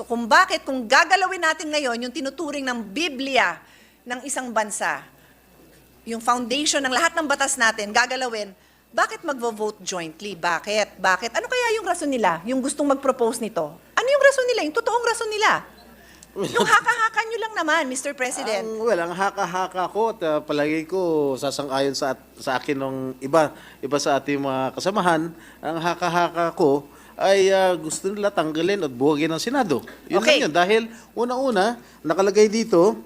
So kung bakit, kung gagalawin natin ngayon yung tinuturing ng Biblia ng isang bansa, yung foundation ng lahat ng batas natin, gagalawin, bakit magvo-vote jointly? Bakit? Bakit? Ano kaya yung rason nila? Yung gustong mag-propose nito? Ano yung rason nila? Yung totoong rason nila? Yung haka-haka nyo lang naman, Mr. President. Ang, well, ang haka-haka ko at uh, palagi ko sasang-ayon sa, sa akin ng iba, iba sa ating mga kasamahan, ang haka-haka ko ay uh, gusto nila tanggalin at buwagin ng Senado. Yun Okay. lang yun. Dahil una-una, nakalagay dito,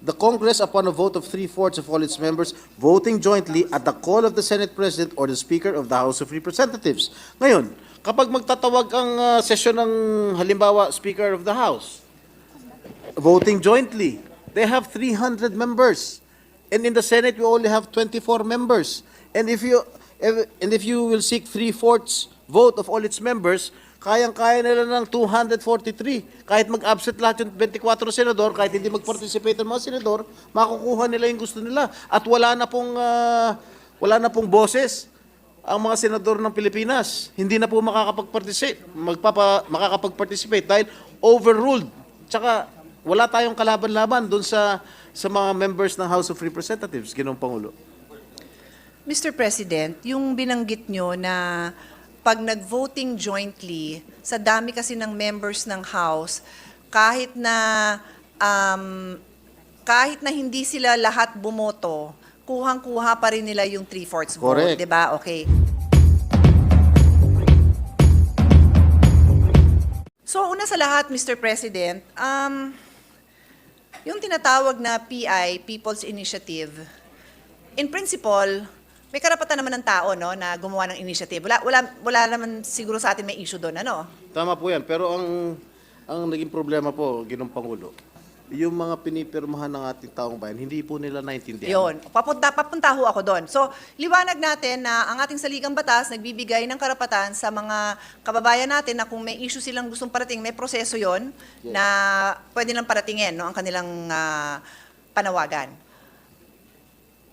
the Congress, upon a vote of three-fourths of all its members, voting jointly at the call of the Senate President or the Speaker of the House of Representatives. Ngayon, kapag magtatawag ang uh, sesyon ng halimbawa Speaker of the House, voting jointly. They have 300 members. And in the Senate, we only have 24 members. And if you if, and if you will seek three-fourths vote of all its members, kayang-kaya nila ng 243. Kahit mag-absent lahat yung 24 senador, kahit hindi mag-participate ang mga senador, makukuha nila yung gusto nila. At wala na pong ah, wala na pong boses ang mga senador ng Pilipinas. Hindi na po makakapag-participate, magpapa, makakapag-participate dahil overruled. Tsaka wala tayong kalaban-laban doon sa sa mga members ng House of Representatives, Ginoong Pangulo. Mr. President, yung binanggit nyo na pag nag-voting jointly, sa dami kasi ng members ng House, kahit na um, kahit na hindi sila lahat bumoto, kuhang-kuha pa rin nila yung three-fourths vote, Correct. 'di ba? Okay. So, una sa lahat, Mr. President, um, yung tinatawag na PI, People's Initiative, in principle, may karapatan naman ng tao no, na gumawa ng initiative. Wala, wala, wala naman siguro sa atin may issue doon. Ano? Tama po yan. Pero ang ang naging problema po, Ginoong Pangulo, yung mga pinipirmahan ng ating taong bayan, hindi po nila naintindihan. Yun. Papunta, papunta ho ako doon. So, liwanag natin na ang ating saligang batas nagbibigay ng karapatan sa mga kababayan natin na kung may issue silang gustong parating, may proseso yon Yes. na pwede lang paratingin no, ang kanilang ah, panawagan.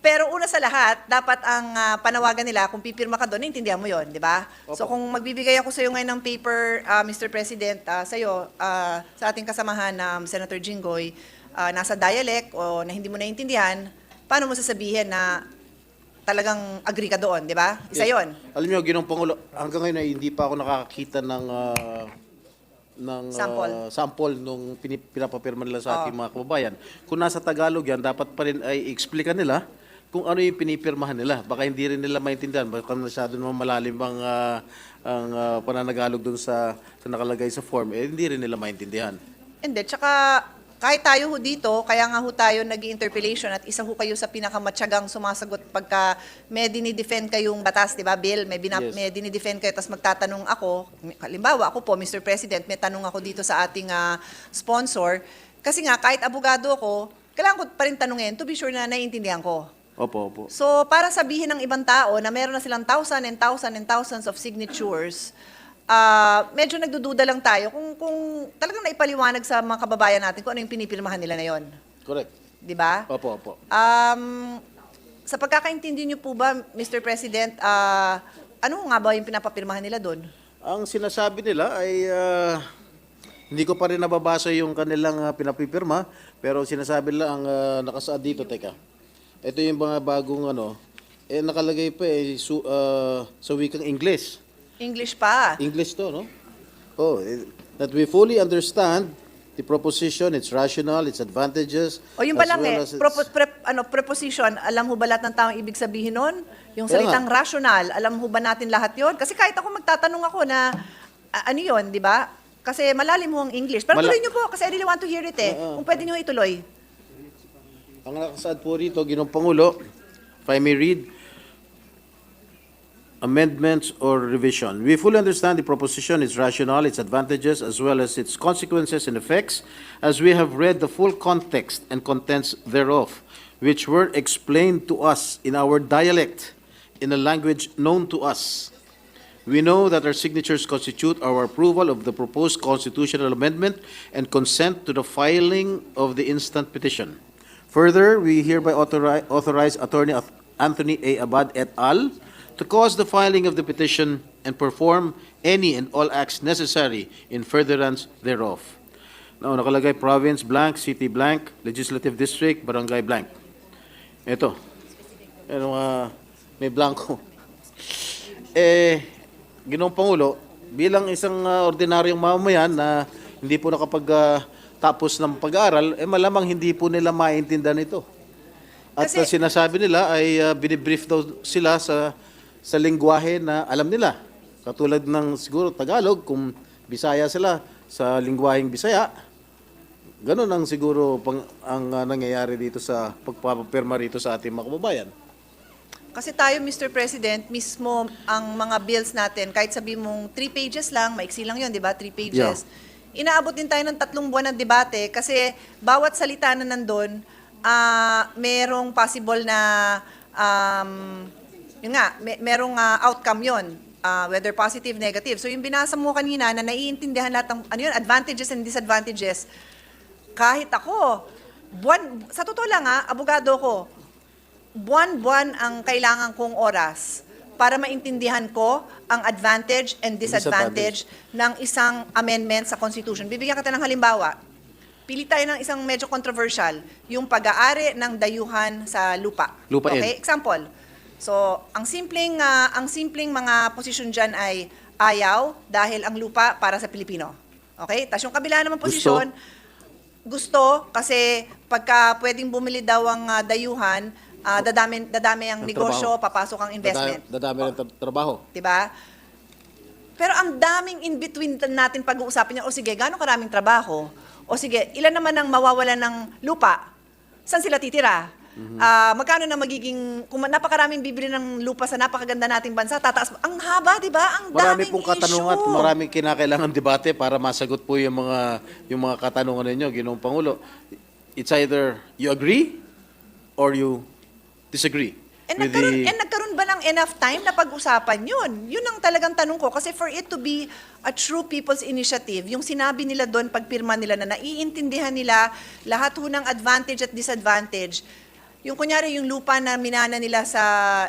Pero una sa lahat, dapat ang ah, panawagan nila, kung pipirma ka doon, naintindihan mo yon, di ba? So kung magbibigay ako sa iyo ngayon ng paper, ah, Mr. President, ah, sa iyo, ah, sa ating kasamahan na Senator Jinggoy, ah, nasa dialect o na hindi mo naintindihan, paano mo sasabihin na talagang agree ka doon, di ba? Isa Yes. yon. Alam niyo, Ginoong Pangulo, hanggang ngayon ay hindi pa ako nakakakita ng ah, ng ah, Sample. sample nung pinip- pinapapirma nila sa ating mga kababayan. Kung nasa Tagalog yan, dapat pa rin ay explica nila kung ano yung pinipirmahan nila. Baka hindi rin nila maintindihan. Baka masyado naman malalim ang, ah, ang ah, pananagalog dun sa, sa nakalagay sa form. Eh, hindi rin nila maintindihan. Hindi, tsaka kahit tayo ho dito, kaya nga ho tayo nag interpellation at isa ho kayo sa pinakamatyagang sumasagot pagka may dinidefend kayong batas, di ba, Bill? May, bina, Yes. may dinidefend kayo, tapos magtatanong ako, halimbawa ako po, Mr. President, may tanong ako dito sa ating ah, sponsor, kasi nga, kahit abogado ako, kailangan ko pa rin tanungin to be sure na naiintindihan ko. Opo, opo. So, para sabihin ng ibang tao na meron na silang thousand and thousand and thousands of signatures, ah medyo nagdududa lang tayo kung, kung talagang naipaliwanag sa mga kababayan natin kung ano yung pinipirmahan nila na yon. Correct. Di ba? Opo, opo. Um, sa pagkakaintindi niyo po ba, Mr. President, ah ano nga ba yung pinapapirmahan nila doon? Ang sinasabi nila ay ah, hindi ko pa rin nababasa yung kanilang ah, pinapipirma, pero sinasabi nila ang ah, nakasaad dito, teka. Ito yung mga bagong ano, eh nakalagay pa eh su, ah, sa wikang English. English pa. English to, no? Oh, eh, that we fully understand the proposition, its rationale, its advantages. O yung ba as lang well eh, propo- pre- ano, preposition, alam ho ba lahat ng taong ibig sabihin nun? Yung Kaya salitang rational, alam ho ba natin lahat yon? Kasi kahit ako magtatanong ako na, a- ano yon, di ba? Kasi malalim mo ang English. Pero Mala- tuloy niyo po, kasi I really want to hear it eh. Oo. Kung pwede niyo ituloy. Ang po rito, Ginong Pangulo, if I may read, amendments or revision. We fully understand the proposition, its rationale, its advantages, as well as its consequences and effects, as we have read the full context and contents thereof, which were explained to us in our dialect, in a language known to us. We know that our signatures constitute our approval of the proposed constitutional amendment and consent to the filing of the instant petition. Further, we hereby authori- authorize Attorney Anthony A. Abad et al. to cause the filing of the petition and perform any and all acts necessary in furtherance thereof. No, nakalagay province blank, city blank, legislative district, barangay blank. Ito. Ano nga, may blanco. eh, Ginoong Pangulo, bilang isang ah, ordinaryong mamamayan na hindi po nakapag ah, tapos ng pag-aaral, eh malamang hindi po nila maintindihan ito. At Kasi- sinasabi nila ay uh, binibrief daw sila sa sa lingwahe na alam nila. Katulad ng siguro Tagalog, kung Bisaya sila sa lingwaheng Bisaya, ganun ang siguro pang, ang ah, nangyayari dito sa pagpapapirma rito sa ating mga kababayan. Kasi tayo, Mr. President, mismo ang mga bills natin, kahit sabi mong three pages lang, maiksi lang yun, di ba? Three pages. Inaabot din tayo ng tatlong buwan ng debate kasi bawat salita na nandun, ah merong possible na, um, yun nga, merong ah, outcome yun. ah, whether positive, negative. So yung binasa mo kanina na naiintindihan lahat ng, ano yun, advantages and disadvantages, kahit ako, buwan, sa totoo lang ha, abogado ko, buwan-buwan ang kailangan kong oras para maintindihan ko ang advantage and disadvantage ng isang amendment sa Constitution. Bibigyan kita ng halimbawa. Pili tayo ng isang medyo controversial, yung pag-aari ng dayuhan sa lupa. Lupain. Okay, example. So, ang simpleng ah, ang simpleng mga posisyon diyan ay ayaw dahil ang lupa para sa Pilipino. Okay? Tapos yung kabila naman posisyon, gusto kasi pagka pwedeng bumili daw ang ah, dayuhan, ah, dadami dadami ang Ang negosyo, trabaho. papasok ang investment. Dadami, dadami ng tra- trabaho. 'Di ba? Pero ang daming in between natin pag-uusapan niya, o sige, gaano karaming trabaho? O sige, ilan naman ang mawawalan ng lupa? Saan sila titira? Mhm. Ah, magkano na magiging, kung napakaraming bibili ng lupa sa napakaganda nating bansa, tataas, ang haba, di ba? Ang Marami daming pong katanungan at issue. maraming kinakailangan debate para masagot po yung mga yung mga katanungan ninyo, Ginoong Pangulo. It's either you agree or you disagree And with nagkaroon, the and nagkaroon ba ng enough time na pag-usapan yun? Yun ang talagang tanong ko. Kasi for it to be a true people's initiative, yung sinabi nila doon, pagpirma nila na naiintindihan nila lahat ho ng advantage at disadvantage, yung kunyari yung lupa na minana nila sa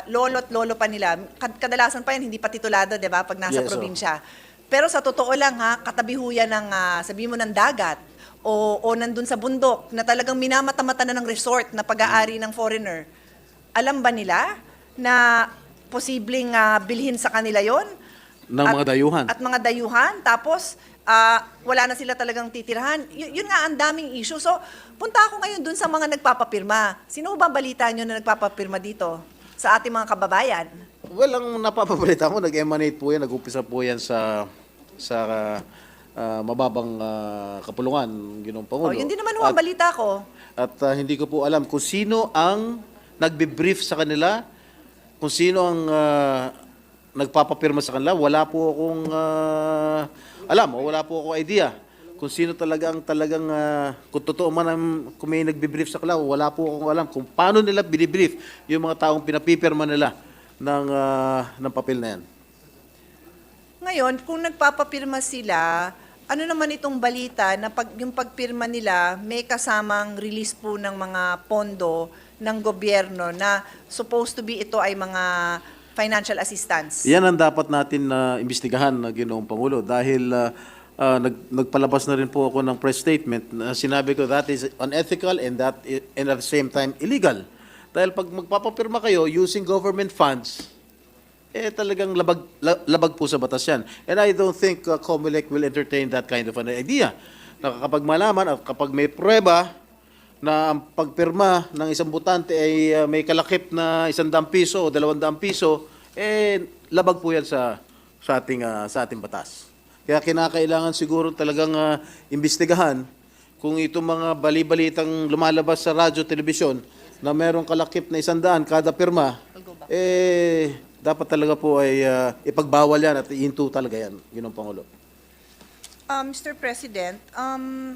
lolo't lolo pa nila, kad- kadalasan pa yan, hindi pa titulado, di ba, pag nasa Yes, oh. probinsya. Pero sa totoo lang ha, katabi ho yan ng, ah, sabi mo ng dagat, o, o nandun sa bundok, na talagang minamata-mata na ng resort na pag-aari ng foreigner alam ba nila na posibleng ah, bilhin sa kanila yon ng mga dayuhan. At mga dayuhan. Tapos, ah, wala na sila talagang titirhan. Y- yun nga, ang daming issue. So, punta ako ngayon dun sa mga nagpapapirma. Sino ba balita nyo na nagpapapirma dito sa ating mga kababayan? Well, ang napapabalita ko, nag-emanate po yan, nag-umpisa po yan sa sa ah, mababang ah, kapulungan, Ginoong Pangulo. Oh, yun din naman ho ang balita ko. At ah, hindi ko po alam kung sino ang nagbe-brief sa kanila, kung sino ang ah, nagpapapirma sa kanila. Wala po akong ah, alam, o wala po akong idea kung sino talaga ang talagang, ah, kung totoo man ang, kung may nagbe-brief sa kanila, wala po akong alam kung paano nila binibrief yung mga taong pinapipirma nila ng, ah, ng papel na yan. Ngayon, kung nagpapapirma sila, ano naman itong balita na pag, yung pagpirma nila may kasamang release po ng mga pondo ng gobyerno na supposed to be ito ay mga financial assistance. Yan ang dapat natin na imbestigahan na ginoong Pangulo dahil ah, ah, nag, nagpalabas na rin po ako ng press statement na sinabi ko that is unethical and that and at the same time illegal. Dahil pag magpapapirma kayo using government funds, eh talagang labag, la- labag po sa batas yan. And I don't think uh, COMELEC will entertain that kind of an idea. Na kapag malaman at kapag may prueba na ang pagpirma ng isang butante ay uh, may kalakip na isang daang piso o dalawang daang piso, eh labag po yan sa, sa, ating, uh, sa ating batas. Kaya kinakailangan siguro talagang uh, imbestigahan kung itong mga bali-balitang lumalabas sa radyo, telebisyon na merong kalakip na isang daan kada pirma, eh, dapat talaga po ay uh, ipagbawal yan at ihinto talaga yan, Ginong Pangulo. Uh, Mr. President, um,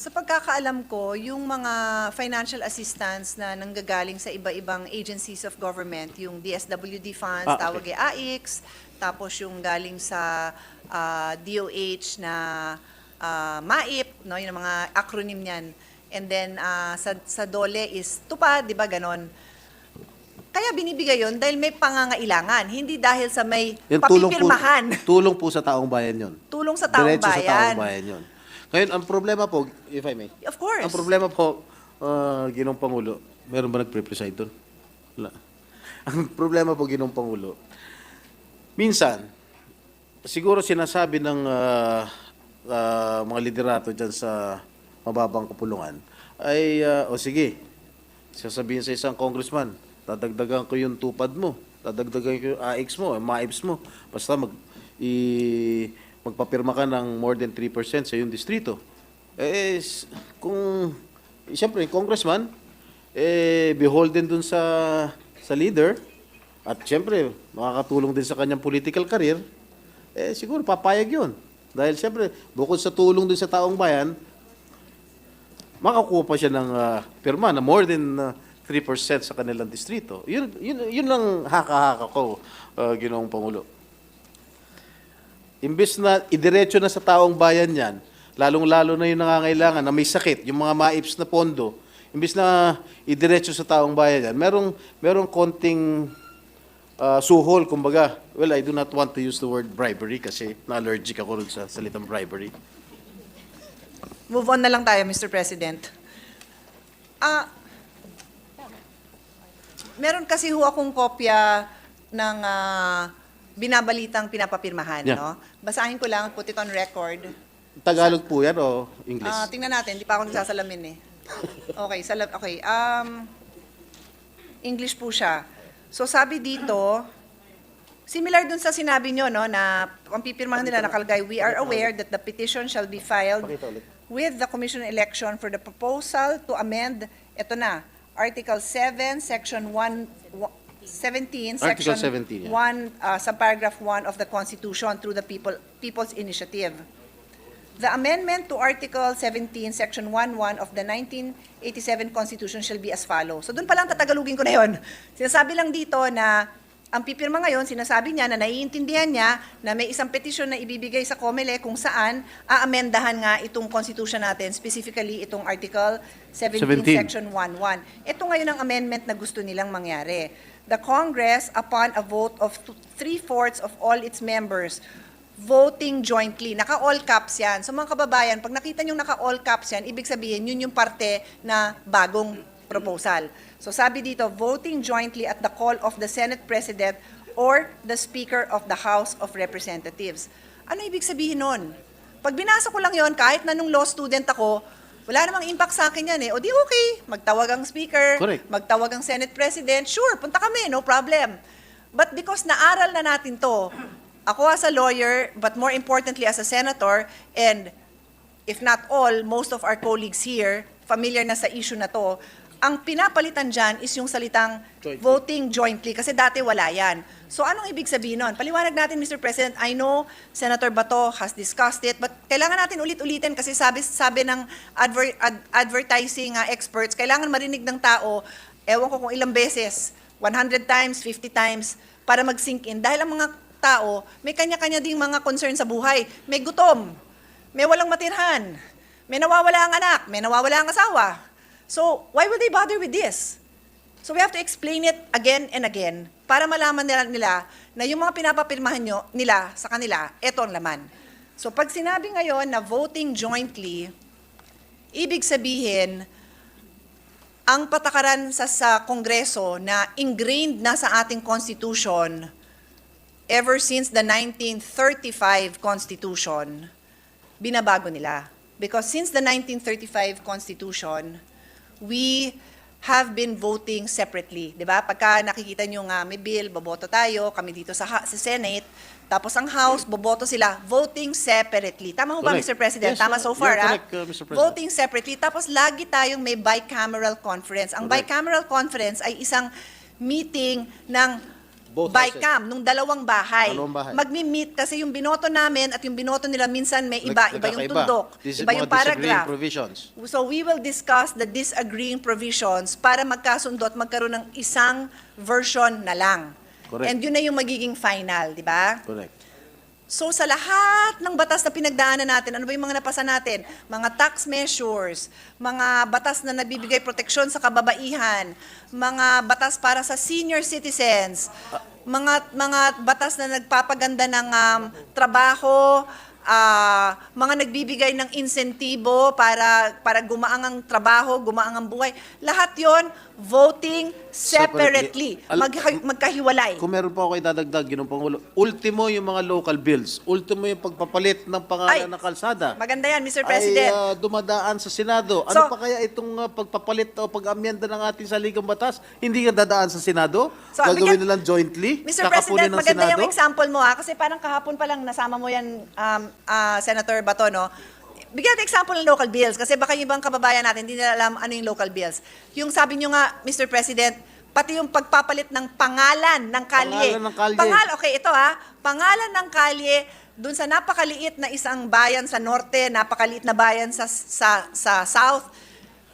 sa pagkakaalam ko, yung mga financial assistance na nanggagaling sa iba-ibang agencies of government, yung DSWD funds, Ah, okay. tawag ay AIX, tapos yung galing sa ah, DOH na ah, MAIP, no, yung mga acronym niyan. And then ah, sa, sa DOLE is TUPA, di ba ganon? Kaya binibigay yon dahil may pangangailangan, hindi dahil sa may Yan tulong po, papipirmahan. tulong po sa taong bayan yon. tulong sa taong Diretso sa bayan. taong bayan yon. Ngayon, ang problema po, if I may, Of course. ang problema po, uh, Ginong Pangulo, meron ba nagpre-preside doon? Wala. Ang problema po, Ginong Pangulo, minsan, siguro sinasabi ng ah, ah, mga liderato dyan sa mababang kapulungan, ay, ah, o sige, sasabihin sa isang congressman, dadagdagan ko yung tupad mo, dadagdagan ko yung AX mo, MAIPS mo, basta mag, i, magpapirma ka ng more than 3% sa yung distrito. Eh, kung, siyempre, congressman, eh, beholden dun sa, sa leader, at siyempre, makakatulong din sa kanyang political career, eh, siguro papayag yun. Dahil siyempre, bukod sa tulong din sa taong bayan, makakuha pa siya ng ah, pirma na more than ah, 3% sa kanilang distrito. Yun, yun, yun lang haka-haka ko, uh, Ginoong Pangulo. Imbes na idiretso na sa taong bayan yan, lalong-lalo na yung nangangailangan na may sakit, yung mga maips na pondo, imbes na idiretso sa taong bayan yan, merong, merong konting ah, suhol, kumbaga. Well, I do not want to use the word bribery kasi na-allergic ako sa salitang bribery. Move on na lang tayo, Mr. President. Ah, meron kasi ho akong kopya ng ah, binabalitang pinapapirmahan, Yeah. no? Basahin ko lang, put it on record. Tagalog po yan o English? Ah, tingnan natin, di pa ako nagsasalamin eh. Okay, salam, okay. Um, English po siya. So sabi dito, similar dun sa sinabi nyo, no, na ang pipirmahan nila nakalagay, we are aware that the petition shall be filed Pakita ulit. with the commission election for the proposal to amend, eto na, Article 7, Section 1, 17, Article Section 17, yeah. 1, uh, subparagraph 1 of the Constitution through the people, People's Initiative. The amendment to Article 17, Section 11 of the 1987 Constitution shall be as follows. So doon pa lang tatagalugin ko na yon. Sinasabi lang dito na ang pipirma ngayon, sinasabi niya na naiintindihan niya na may isang petisyon na ibibigay sa COMELEC kung saan aamendahan nga itong Constitution natin, specifically itong Article 17, 17. Section 11. Ito ngayon ang amendment na gusto nilang mangyari. The Congress, upon a vote of th- three-fourths of all its members, voting jointly. Naka-all caps yan. So mga kababayan, pag nakita nyo naka-all caps yan, ibig sabihin yun yung parte na bagong proposal. So sabi dito, voting jointly at the call of the Senate President or the Speaker of the House of Representatives. Ano ibig sabihin nun? Pag binasa ko lang yon kahit na nung law student ako, wala namang impact sa akin yan eh. O di okay, magtawag ang speaker, Correct. magtawag ang Senate President, sure, punta kami, no problem. But because naaral na natin to, ako as a lawyer, but more importantly as a senator, and if not all, most of our colleagues here, familiar na sa issue na to, ang pinapalitan dyan is yung salitang Jointly. voting jointly, kasi dati wala yan. So anong ibig sabihin nun? Paliwanag natin, Mr. President, I know Senator Bato has discussed it, but kailangan natin ulit-ulitin kasi sabi, sabi ng adver- ad- advertising uh, experts, kailangan marinig ng tao, ewan ko kung ilang beses, 100 times, 50 times, para mag-sink in. Dahil ang mga tao, may kanya-kanya ding mga concern sa buhay. May gutom, may walang matirhan, may nawawala ang anak, may nawawala ang asawa. So, why would they bother with this? So we have to explain it again and again para malaman nila, nila na yung mga pinapapirmahan nyo, nila sa kanila, eto ang laman. So pag sinabi ngayon na voting jointly, ibig sabihin, ang patakaran sa, sa Kongreso na ingrained na sa ating Constitution ever since the 1935 Constitution, binabago nila. Because since the 1935 Constitution, we have been voting separately, 'di ba? Pagka nakikita niyo nga may bill, boboto tayo, kami dito sa ha- sa Senate, tapos ang House boboto sila voting separately. Tama ho ba. Mr. President? Yes, Tama so far, you're ah? correct, uh, Mr. President. Voting separately tapos lagi tayong may bicameral conference. Ang Correct. bicameral conference ay isang meeting ng Both bicam, nung dalawang bahay. Dalawang bahay. Magmi-meet kasi yung binoto namin at yung binoto nila minsan may iba, Nag- iba yung nagkakaiba. tundok, This is iba mga yung disagreeing paragraph. provisions. So we will discuss the disagreeing provisions para magkasundo at magkaroon ng isang version na lang. Correct. And yun na yung magiging final, di ba? Correct. So sa lahat ng batas na pinagdaanan natin, ano ba yung mga napasa natin? Mga tax measures, mga batas na nagbibigay proteksyon sa kababaihan, mga batas para sa senior citizens, mga mga batas na nagpapaganda ng um, trabaho, ah, mga nagbibigay ng insentibo para para gumaang ang trabaho, gumaang ang buhay. Lahat 'yon voting separately, Magka- magkahiwalay. Kung meron pa ako idadagdag, Ginong Pangulo, ultimo yung mga local bills, ultimo yung pagpapalit ng pangalan Ay, ng kalsada. Maganda 'yan, Mr. ay President. ah, dumadaan sa Senado. Ano So- pa kaya itong ah, pagpapalit o pag-amyenda ng ating saligang batas? Hindi ka dadaan sa Senado? So, Gagawin nilang jointly? Mr. President, maganda Senado? yung example mo ha, kasi parang kahapon pa lang nasama mo yan, um, ah, Senator Bato, no? Bigyan natin example ng local bills, kasi baka yung ibang kababayan natin, hindi nila alam ano yung local bills. Yung sabi nyo nga, Mr. President, pati yung pagpapalit ng pangalan ng kalye. Pangalan ng kalye. Pangal, okay, ito ha, pangalan ng kalye, dun sa napakaliit na isang bayan sa norte, napakaliit na bayan sa, sa, sa south,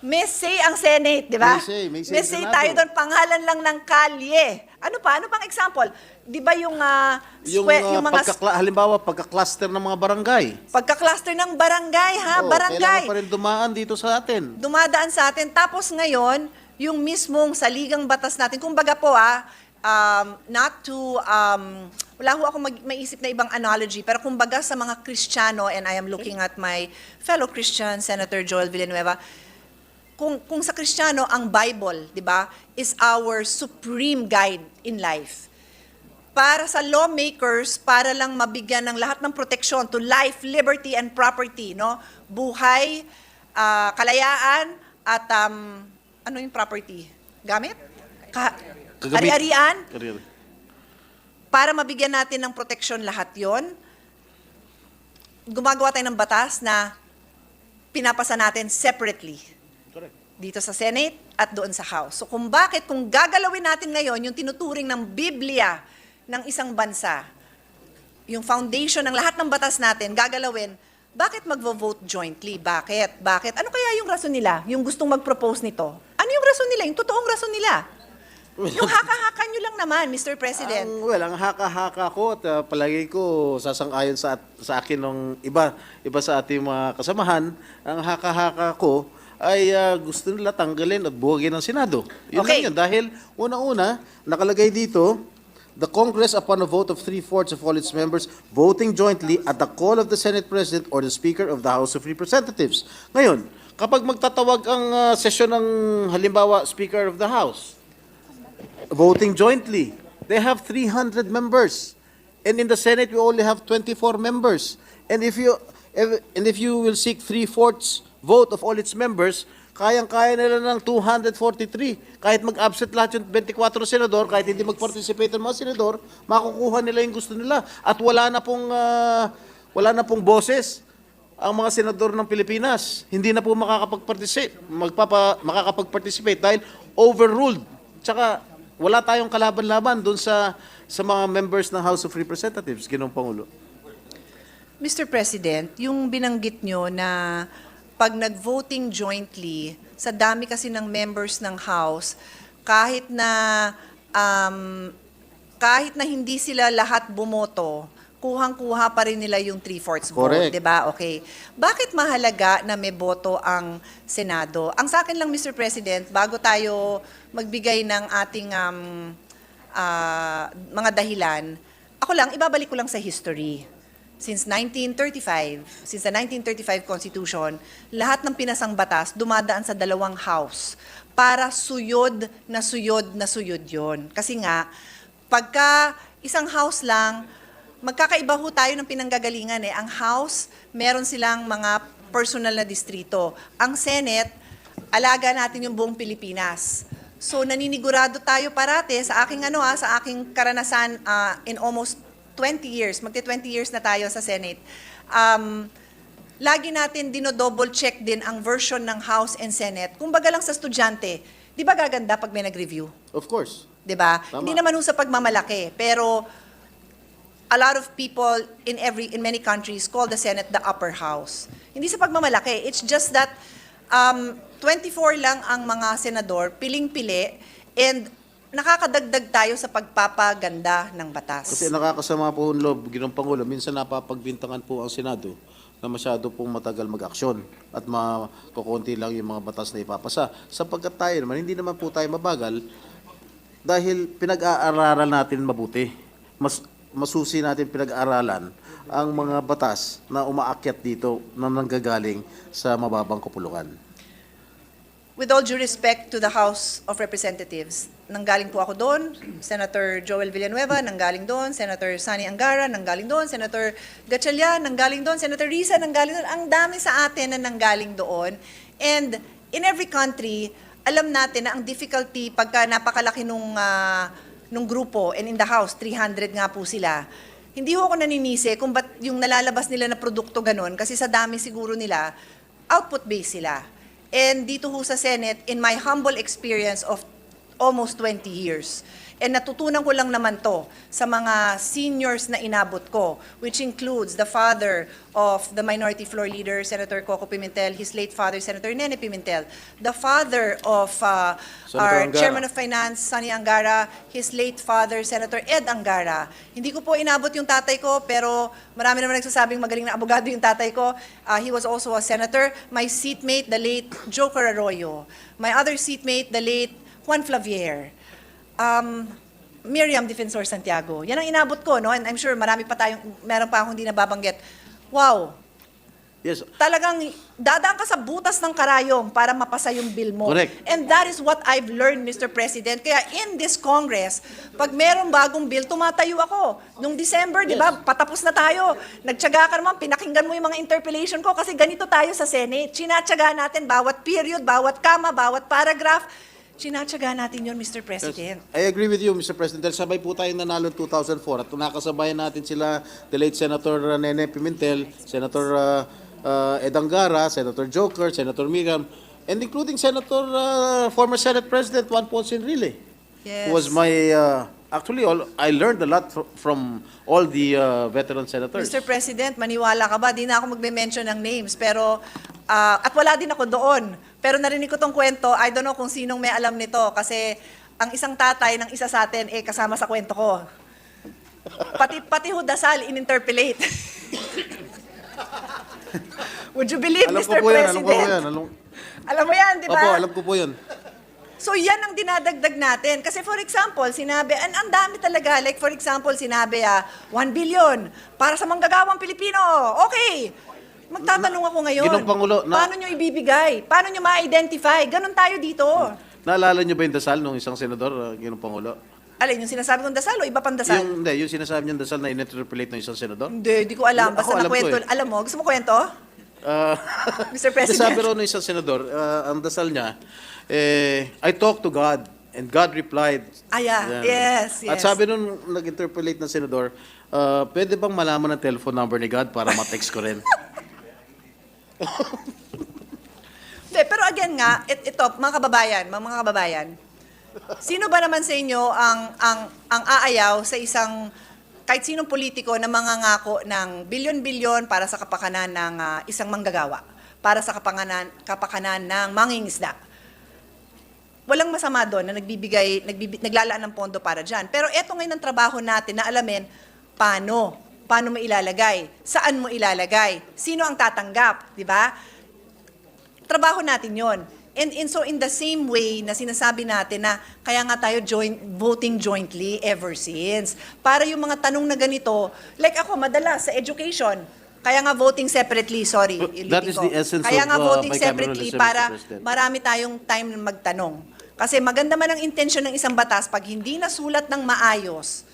may say ang Senate, di ba? May say, may say tayo doon, pangalan lang ng kalye. Ano pa? Ano pang example? Di ba yung, ah, Yung, sque- ah, yung mga pagkakla- halimbawa, pagka-cluster ng mga barangay. pagka-cluster ng barangay, ha? Oo, barangay. Kailangan pa rin dumaan dito sa atin. Dumadaan sa atin. Tapos ngayon, yung mismong saligang batas natin, kumbaga po ah, um, not to, um, wala ho ako mag- maisip na ibang analogy, pero kumbaga sa mga Kristiyano, and I am looking at my fellow Christian, Senator Joel Villanueva, kung, kung sa Kristiyano, ang Bible, di ba, is our supreme guide in life. Para sa lawmakers, para lang mabigyan ng lahat ng proteksyon to life, liberty, and property, no? Buhay, ah, kalayaan, at um, ano yung property? Gamit? Ka- ari-arian? Ari-ari. para mabigyan natin ng proteksyon lahat yon, gumagawa tayo ng batas na pinapasa natin separately Correct. dito sa Senate at doon sa House. So kung bakit, kung gagalawin natin ngayon yung tinuturing ng Biblia ng isang bansa, yung foundation ng lahat ng batas natin, gagalawin, bakit magvo-vote jointly? Bakit? Bakit? Ano kaya yung rason nila? Yung gustong mag-propose nito? Ano yung rason nila? Yung totoong rason nila? Yung haka-haka nyo lang naman, Mr. President. Ang, well, ang haka-haka ko at uh, palagi ko sasang-ayon sa, sa akin ng iba, iba sa ating mga kasamahan, ang haka-haka ko ay uh, gusto nila tanggalin at buwagin ng Senado. Yun Okay. lang yun. Dahil una-una, nakalagay dito, the Congress, upon a vote of three-fourths of all its members, voting jointly at the call of the Senate President or the Speaker of the House of Representatives. Ngayon, kapag magtatawag ang uh, sesyon ng halimbawa Speaker of the House, voting jointly. They have 300 members. And in the Senate, we only have 24 members. And if you and if you will seek three-fourths vote of all its members, kayang-kaya nila ng 243. Kahit mag-absent lahat yung 24 senador, kahit hindi mag-participate ang mga senador, makukuha nila yung gusto nila. At wala na pong ah, wala na pong boses ang mga senador ng Pilipinas. Hindi na po makakapag-participate, magpapa, makakapag-participate dahil overruled. Tsaka wala tayong kalaban-laban doon sa sa mga members ng House of Representatives, Ginoong Pangulo. Mr. President, yung binanggit nyo na pag nag-voting jointly, sa dami kasi ng members ng House, kahit na um, kahit na hindi sila lahat bumoto, kuhang-kuha pa rin nila yung three-fourths vote. 'di ba? Okay. Bakit mahalaga na may boto ang Senado? Ang sa akin lang Mr. President, bago tayo magbigay ng ating um, ah, mga dahilan, ako lang ibabalik ko lang sa history. Since 1935, since the 1935 Constitution, lahat ng pinasang batas dumadaan sa dalawang house para suyod na suyod na suyod yon. Kasi nga, pagka isang house lang, magkakaiba ho tayo ng pinanggagalingan eh. Ang house, meron silang mga personal na distrito. Ang Senate, alaga natin yung buong Pilipinas. So naninigurado tayo parate sa aking ano ah, sa aking karanasan ah, in almost 20 years, magti 20 years na tayo sa Senate. Um, lagi natin dino-double check din ang version ng House and Senate. Kumbaga lang sa estudyante, 'di ba gaganda pag may nag-review? Of course. 'di ba? Hindi naman ho sa pagmamalaki, pero a lot of people in every in many countries call the Senate the upper house. Hindi sa pagmamalaki, it's just that um, 24 lang ang mga senador, piling-pili, and nakakadagdag tayo sa pagpapaganda ng batas. Kasi nakakasama po ang loob, Ginong Pangulo, minsan napapagbintangan po ang Senado na masyado pong matagal mag-aksyon at makukunti lang yung mga batas na ipapasa. Sapagkat tayo naman, hindi naman po tayo mabagal dahil pinag-aaralan natin mabuti. Mas masusi natin pinag-aaralan ang mga batas na umaakyat dito na nanggagaling sa mababang kapulukan. With all due respect to the House of Representatives, nanggaling po ako doon, Senator Joel Villanueva, nanggaling doon, Senator Sani Angara, nanggaling doon, Senator Gatchalian, nanggaling doon, Senator Risa, nanggaling doon. Ang dami sa atin na nanggaling doon. And in every country, alam natin na ang difficulty pagka napakalaki nung, ah, nung grupo, and in the House, 300 nga po sila, hindi ho ako naninisi kung ba't yung nalalabas nila na produkto ganun, kasi sa dami siguro nila, output-based sila. And dito ho sa Senate, in my humble experience of almost 20 years, and natutunan ko lang naman to sa mga seniors na inabot ko, which includes the father of the minority floor leader, Senator Coco Pimentel, his late father, Senator Nene Pimentel, the father of uh, our Angara. Chairman of Finance, Sani Angara, his late father, Senator Ed Angara. Hindi ko po inabot yung tatay ko, pero marami naman nagsasabing magaling na abogado yung tatay ko. Uh, he was also a senator. My seatmate, the late Joker Arroyo. My other seatmate, the late Juan Flavier. Um, Miriam Defensor Santiago. Yan ang inabot ko, no? And I'm sure marami pa tayong, meron pa akong hindi nababanggit. Wow, Yes, talagang dadaan ka sa butas ng karayom para mapasa yung bill mo. Correct. And that is what I've learned, Mr. President. Kaya in this Congress, pag merong bagong bill, tumatayo ako. Nung December, di ba, patapos na tayo. Nagtyaga ka naman, pinakinggan mo yung mga interpellation ko kasi ganito tayo sa Senate. Sinatyaga natin bawat period, bawat kama, bawat paragraph. Sinatyaga natin yun, Mr. President. I agree with you, Mr. President. Dahil sabay po tayong nanalo 2004 at nakakasabayan natin sila, the late Senator Nene Pimentel, Senator uh, uh, Edangara, Senator Joker, Senator Miriam, and including Senator, uh, former Senate President Juan Ponce Enrile. Yes. Who was my, uh, actually, all, I learned a lot fr- from all the uh, veteran senators. Mr. President, maniwala ka ba? Di na ako magme-mention ng names, pero ah, at wala din ako doon. Pero narinig ko tong kwento, I don't know kung sinong may alam nito kasi ang isang tatay ng isa sa atin eh kasama sa kwento ko. Pati pati ho dasal in-interpolate. Would you believe, Alam ko Mr. po yan, alam President? ko po yan. Alam, Alam mo yan, di ba? Opo, alam ko po yan. So yan ang dinadagdag natin. Kasi for example, sinabi, an ang dami talaga. Like for example, sinabi, ah, 1 billion para sa manggagawang Pilipino. Okay. Magtatanong ako ngayon. Ginong Pangulo, na- paano nyo ibibigay? Paano nyo ma-identify? Ganon tayo dito. Naalala niyo ba yung dasal ng isang senador, uh, Ginong Pangulo? Alin, yung sinasabi kong dasal o iba pang dasal? Yung, hindi, yung sinasabi niyang dasal na in-interpolate ng isang senador? Hindi, di ko alam. Ako, Basta alam ko nakwento. eh. Alam mo, gusto mo kwento? Uh, Mr. President. Sabi raw ng isang senador, uh, ang dasal niya, eh, I talked to God, and God replied. Ah, yeah. Yan. Yes, At yes. sabi nung nag-interpolate ng senador, uh, pwede bang malaman ang telephone number ni God para ma-text ko rin? Hindi, pero again nga, it, ito, mga kababayan, mga, mga kababayan, sino ba naman sa inyo ang, ang, ang aayaw sa isang, kahit sinong politiko na mangangako ng bilyon-bilyon para sa kapakanan ng ah, isang manggagawa, para sa kapakanan, kapakanan ng mangingisda? Walang masama doon na nagbibigay, nagbibi, naglalaan ng pondo para dyan. Pero eto ngayon ang trabaho natin na alamin, paano? Paano mo ilalagay? Saan mo ilalagay? Sino ang tatanggap? Di ba? trabaho natin yon. And, and so in the same way na sinasabi natin na kaya nga tayo joint, voting jointly ever since. Para yung mga tanong na ganito, like ako madalas sa education, kaya nga voting separately, sorry. But that is ko. the essence Kaya of, nga uh, voting separately para marami tayong time magtanong. Kasi maganda man ang intention ng isang batas, pag hindi nasulat ng maayos,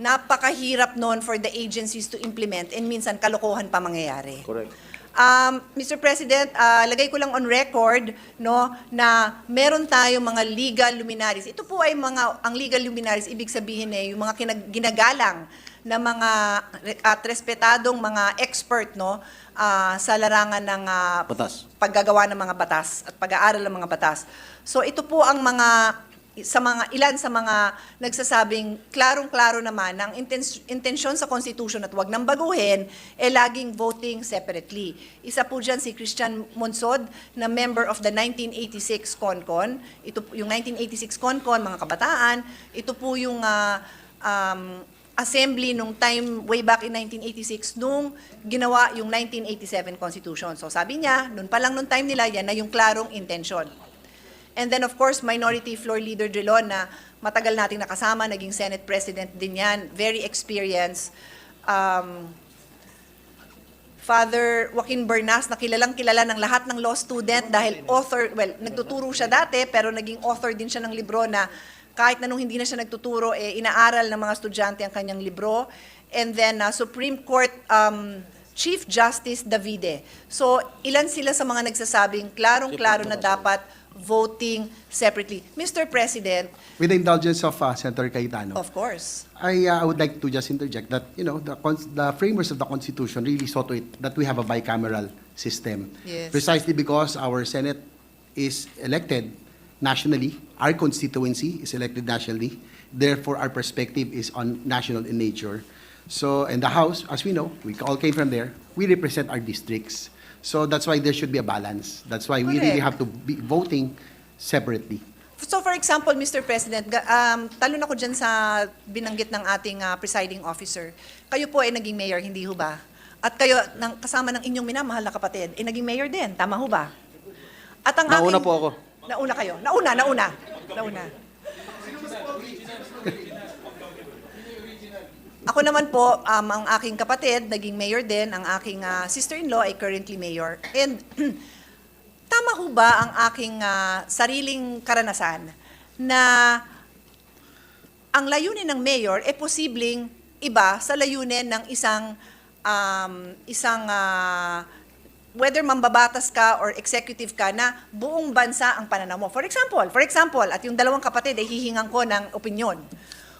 napakahirap noon for the agencies to implement and minsan kalokohan pa mangyayari. Correct. Um, Mr. President, ah, lagay ko lang on record no na meron tayong mga legal luminaries. Ito po ay mga ang legal luminaries ibig sabihin eh yung mga kinag- ginagalang na mga at respetadong mga expert no ah, sa larangan ng ah, Batas. paggagawa ng mga batas at pag-aaral ng mga batas. So ito po ang mga sa mga ilan sa mga nagsasabing klarong-klaro naman ng intens- intensyon sa Constitution at wag nang baguhin, eh laging voting separately. Isa po dyan si Christian Monsod na member of the 1986 CONCON. Ito yung 1986 CONCON, mga kabataan. Ito po yung ah, um, assembly nung time way back in 1986 nung ginawa yung 1987 Constitution. So sabi niya, noon pa lang nung time nila, yan na yung klarong intention. And then of course, Minority Floor Leader Drilon na matagal nating nakasama, naging Senate President din yan, very experienced. Um, Father Joaquin Bernas, na kilalang kilala ng lahat ng law student dahil author, well, nagtuturo siya dati, pero naging author din siya ng libro na kahit na nung hindi na siya nagtuturo, eh, inaaral ng mga estudyante ang kanyang libro. And then, uh, Supreme Court um, Chief Justice Davide. So, ilan sila sa mga nagsasabing klarong-klaro na dapat voting separately. Mr. President, With the indulgence of uh, Senator Cayetano, of course, I, uh, I would like to just interject that, you know, the, cons- the framers of the Constitution really saw to it that we have a bicameral system. Yes. Precisely because our Senate is elected nationally, our constituency is elected nationally, therefore our perspective is on national in nature. So, in the House, as we know, we all came from there, we represent our districts. So that's why there should be a balance. That's why we really have to be voting separately. So for example, Mr. President, ga- um, talon ako dyan sa binanggit ng ating ah, presiding officer. Kayo po ay naging mayor, hindi ho ba? At kayo, ng, kasama ng inyong minamahal na kapatid, ay naging mayor din, tama ho ba? At ang Nauna aking- po ako. Nauna kayo. Nauna, nauna. Nauna. Ako naman po, um, ang aking kapatid, naging mayor din. Ang aking ah, sister-in-law ay currently mayor. And tama ho ba ang aking ah, sariling karanasan na ang layunin ng mayor ay posibleng iba sa layunin ng isang um, isang ah, whether mambabatas ka or executive ka na buong bansa ang pananaw mo. For example, for example, at yung dalawang kapatid ay hihingan ko ng opinion.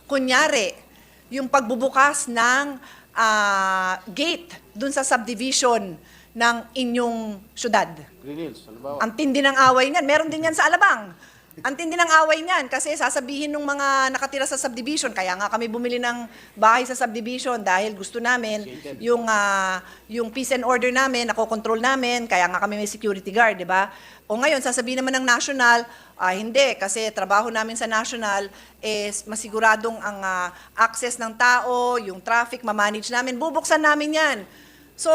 Kunyari, yung pagbubukas ng ah, gate dun sa subdivision ng inyong syudad. Green Hills, halimbawa. Ang tindi ng away niyan. Meron din yan sa Alabang. Ang tindi ng away niyan kasi sasabihin ng mga nakatira sa subdivision, kaya nga kami bumili ng bahay sa subdivision dahil gusto namin yung ah, yung peace and order namin, nakokontrol namin, kaya nga kami may security guard, di ba? O ngayon, sasabihin naman ng national, ah, hindi, kasi trabaho namin sa national is masiguradong ang ah, access ng tao, yung traffic, mamanage namin, bubuksan namin yan. So,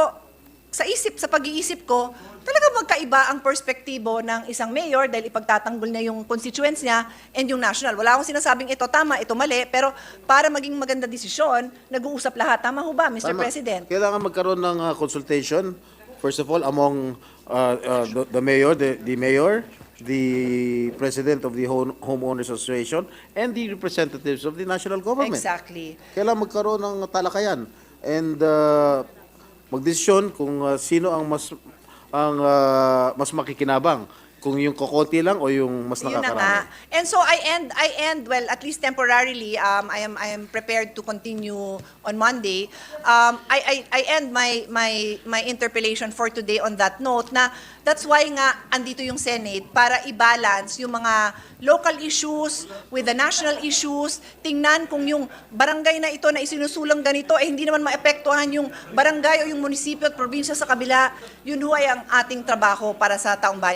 sa isip, sa pag-iisip ko, talaga magkaiba ang perspektibo ng isang mayor dahil ipagtatanggol niya yung constituents niya and yung national. Wala akong sinasabing ito tama, ito mali, pero para maging maganda desisyon, nag-uusap lahat. Tama ho ba, Mr. Tama. President? Kailangan magkaroon ng uh, consultation, first of all, among uh, uh, the, the mayor, the, the mayor, the president of the Home, Homeowners Association, and the representatives of the national government. Exactly. Kailangan magkaroon ng talakayan and uh, magdesisyon kung uh, sino ang mas ang uh, mas makikinabang kung yung kokonti lang o yung mas Yun na nga. nakakarami. And so I end I end well at least temporarily um I am I am prepared to continue on Monday. Um I I I end my my my interpellation for today on that note na that's why nga andito yung Senate para i-balance yung mga local issues with the national issues. Tingnan kung yung barangay na ito na isinusulang ganito eh hindi naman maepektuhan yung barangay o yung munisipyo at probinsya sa kabila. Yun ay ang ating trabaho para sa taong bayan.